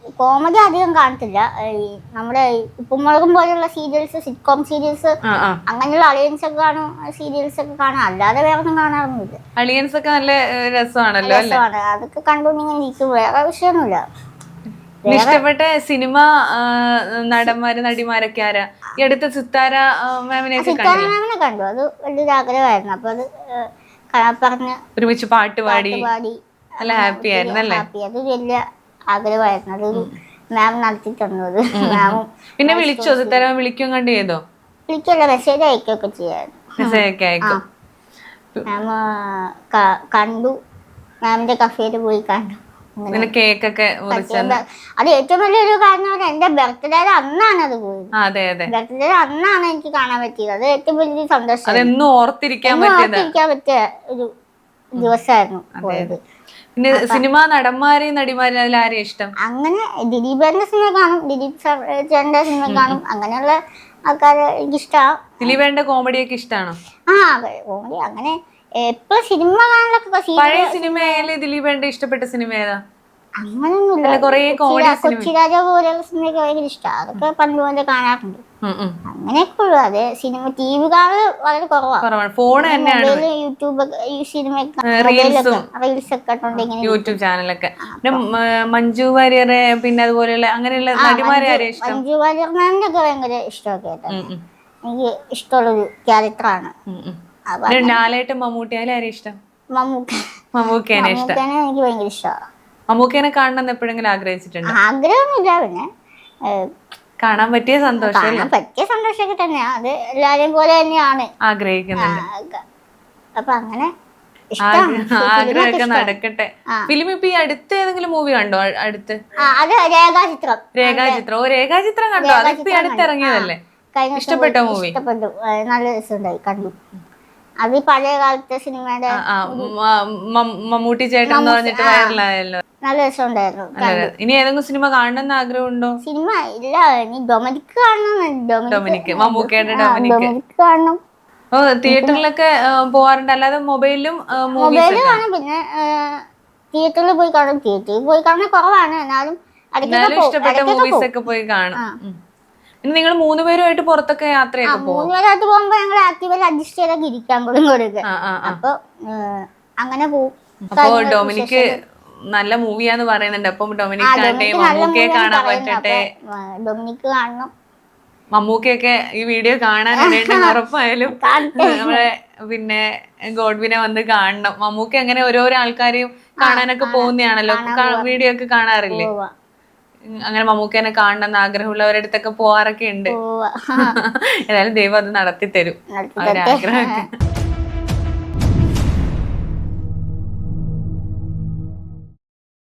ഈ കോമഡി അധികം കാണത്തില്ല. ഈ നമ്മുടെ ഉപ്പുമുളകും പോലെയുള്ള സീരിയൽസ് സിറ്റ്കോം സീരിയൽസ് അങ്ങനെയുള്ള അളിയൻസ് ഒക്കെ കാണും സീരിയൽസ് ഒക്കെ കാണാം. അല്ലാതെ വേറെ ഒന്നും കാണാറൊന്നുമില്ല. അളിയൻസ് ഒക്കെ നല്ല രസമാണല്ലോ രസമാണ്. അതൊക്കെ കണ്ടുകൊണ്ട് ഇങ്ങനെ ഇരിക്കും. വേറെ വിഷയമൊന്നുമില്ല. ഇഷ്ടപ്പെട്ട സിനിമ നടന്മാര് നടിമാരൊക്കെ ആരാ? ഈ അടുത്ത സിത്താര മാമിനെ കണ്ടു സിത്താരാമനെ കണ്ടു. അത് വലിയൊരു ആഗ്രഹമായിരുന്നു. അപ്പൊ അത് പറഞ്ഞ് ഒരുമിച്ച് പാട്ട് പാടി. പാടി. നല്ല ഹാപ്പി ആയിരുന്നു അല്ലേ? ഹാപ്പി. അത് വലിയ ആഗ്രഹമായിരുന്നു അത് മാം നടത്തി തന്നത്. മാമും പിന്നെ വിളിച്ചോ? തരാൻ വിളിക്കും കണ്ട് ചെയ്തോ? വിളിക്കല്ല മെസ്സേജ് അയക്കുകയൊക്കെ ചെയ്യായിരുന്നു. മെസ്സേജ് ഒക്കെ അയക്കും. മാം ക- കണ്ടു. മാമിന്റെ കഫേയിൽ പോയി കണ്ടു. പിന്നെ മുറിച്ച് അത് ഏറ്റവും വലിയൊരു കാരണം എന്റെ ബർത്ത്ഡേയുടെ അന്നാണ് അത് പോയത്. അതെ അതെ. ബർത്ത്ഡേ അന്നാണ് എനിക്ക് കാണാൻ പറ്റിയത്. അത് ഏറ്റവും വലിയ സന്തോഷം ഓർത്തിരിക്കാൻ പറ്റിയ ഒരു ദിവസമായിരുന്നു പോയത്. പിന്നെ സിനിമ നടന്മാരെയും നടിമാരെയും അതിൽ ആരെയും ഇഷ്ടം? അങ്ങനെ ദിലീപേന്റെ സിനിമ കാണും ദിലീപ് ചേട്ടന്റെ സിനിമ കാണും. അങ്ങനെയുള്ള ആൾക്കാരെ എനിക്കിഷ്ടമാണ് ദിലീപേന്റെ കോമഡിയൊക്കെ ഇഷ്ടമാണോ ആ കോമഡി അങ്ങനെ എപ്പോഴും സിനിമ കാണലൊക്കെ പഴയ സിനിമയിൽ ദിലീപേന്റെ ഇഷ്ടപ്പെട്ട സിനിമ ഏതാ? അങ്ങനെയൊന്നുമില്ല കൊച്ചിരാജ പോലെയുള്ള സിനിമയൊക്കെ ഭയങ്കര ഇഷ്ടമാണ് അതൊക്കെ പണ്ട് മുതലേ കാണാറുണ്ട്. അങ്ങനെയൊക്കെ ഉള്ളു. അതെ സിനിമ ടി വി കാണൽ വളരെ കുറവാണ്. ഫോൺ തന്നെയാണ് യൂട്യൂബ് ഈ സിനിമ റീൽസും. ഒക്കെ യൂട്യൂബ് ചാനലൊക്കെ. മഞ്ജു വാര്യറെ പിന്നെ അതുപോലെയുള്ള അങ്ങനെയുള്ള നടിമാരെ മഞ്ജു വാര്യർമാന്റെ ഒക്കെ ഭയങ്കര ഇഷ്ടമൊക്കെ ആയിട്ട്. എനിക്ക് ഇഷ്ടമുള്ളൊരു ക്യാരക്ടറാണ്. ലാലേട്ടൻ മമ്മൂട്ടി ഇഷ്ടം? മമ്മൂക്ക മമ്മൂക്കനെ എനിക്ക് ഭയങ്കര ഇഷ്ടമാണ് മമ്മൂക്കേനെ കാണണം എപ്പോഴെങ്കിലും ആഗ്രഹിച്ചിട്ടുണ്ട്? ആഗ്രഹമൊന്നുമില്ല പിന്നെ കാണാൻ പറ്റിയ സന്തോഷം കാണാൻ പറ്റിയ സന്തോഷമൊക്കെ തന്നെയാണ് അത് എല്ലാരെയും പോലെ തന്നെയാണ്. ആഗ്രഹിക്കുന്നുണ്ട്. അപ്പൊ അങ്ങനെ ആഗ്രഹമൊക്കെ നടക്കട്ടെ. ഫിലിം ഇപ്പൊ ഈ അടുത്ത് ഏതെങ്കിലും മൂവി കണ്ടോ? അടുത്ത്? അത് രേഖാചിത്രം. രേഖാചിത്രം. ഓ രേഖാചിത്രം കണ്ടോ? അതിപ്പോ അടുത്ത് ഇറങ്ങിയതല്ലേ? ഇഷ്ടപ്പെട്ട മൂവി ഇഷ്ടപ്പെട്ടോ. നല്ല രസമുണ്ടായി. കണ്ടു. അത് പഴയ കാലത്തെ സിനിമയുടെ മമ്മൂട്ടി ചേട്ടൻ എന്ന് പറഞ്ഞിട്ട് വൈറലായല്ലോ. നല്ല രസമുണ്ടായിരുന്നു. ഇനി ഏതെങ്കിലും സിനിമ കാണണമെന്ന് ആഗ്രഹമുണ്ടോ? സിനിമ ഇല്ല ഇനി ഡൊമിനിക് കാണണം ഡൊമിനിക് മമ്മൂക്കയുടെ കാണണം. ഓ തിയേറ്ററിലൊക്കെ പോവാറുണ്ട് അല്ലാതെ മൊബൈലിലും മൊബൈലിൽ കാണും പിന്നെ തിയേറ്ററിൽ പോയി കാണും തിയേറ്ററിൽ പോയി കാണാൻ കുറവാണ് എന്നാലും ഇഷ്ടപ്പെട്ട മൂവീസ് ഒക്കെ പോയി കാണും. ഉം. മൂന്ന് പേരുമായിട്ട് പുറത്തൊക്കെ യാത്ര യാത്രയൊക്കെ പോകും മൂന്ന് പേരായിട്ട് പോകുമ്പോ ഞങ്ങൾ അഡ്ജസ്റ്റ് ചെയ്തൊക്കെ ഇരിക്കാൻ കൊടുക്കും കൊടുക്കുക. അപ്പൊ അങ്ങനെ പോകും അപ്പൊ ഡൊമിനിക്ക് നല്ല മൂവിയാന്ന് പറയുന്നുണ്ട്. അപ്പം ഡൊമിനിക് മമ്മൂക്കയെ കാണാൻ പറ്റട്ടെ. ഡൊമിനിക്ക് കാണണം. മമ്മൂക്കയൊക്കെ ഈ വീഡിയോ കാണാൻ വേണ്ടി ഉറപ്പായാലും നമ്മളെ പിന്നെ ഗോഡ്വിനെ വന്ന് കാണണം. മമ്മൂക്ക അങ്ങനെ ഓരോരോ ആൾക്കാരെയും കാണാനൊക്കെ പോകുന്നതാണല്ലോ. വീഡിയോ ഒക്കെ കാണാറില്ലേ? അങ്ങനെ മമ്മൂക്കനെ കാണണം എന്ന് ആഗ്രഹമുള്ളവരുടെ അടുത്തൊക്കെ പോവാറൊക്കെ ഉണ്ട്. ഏതായാലും ദൈവം അത് നടത്തി തരും ആഗ്രഹമൊക്കെ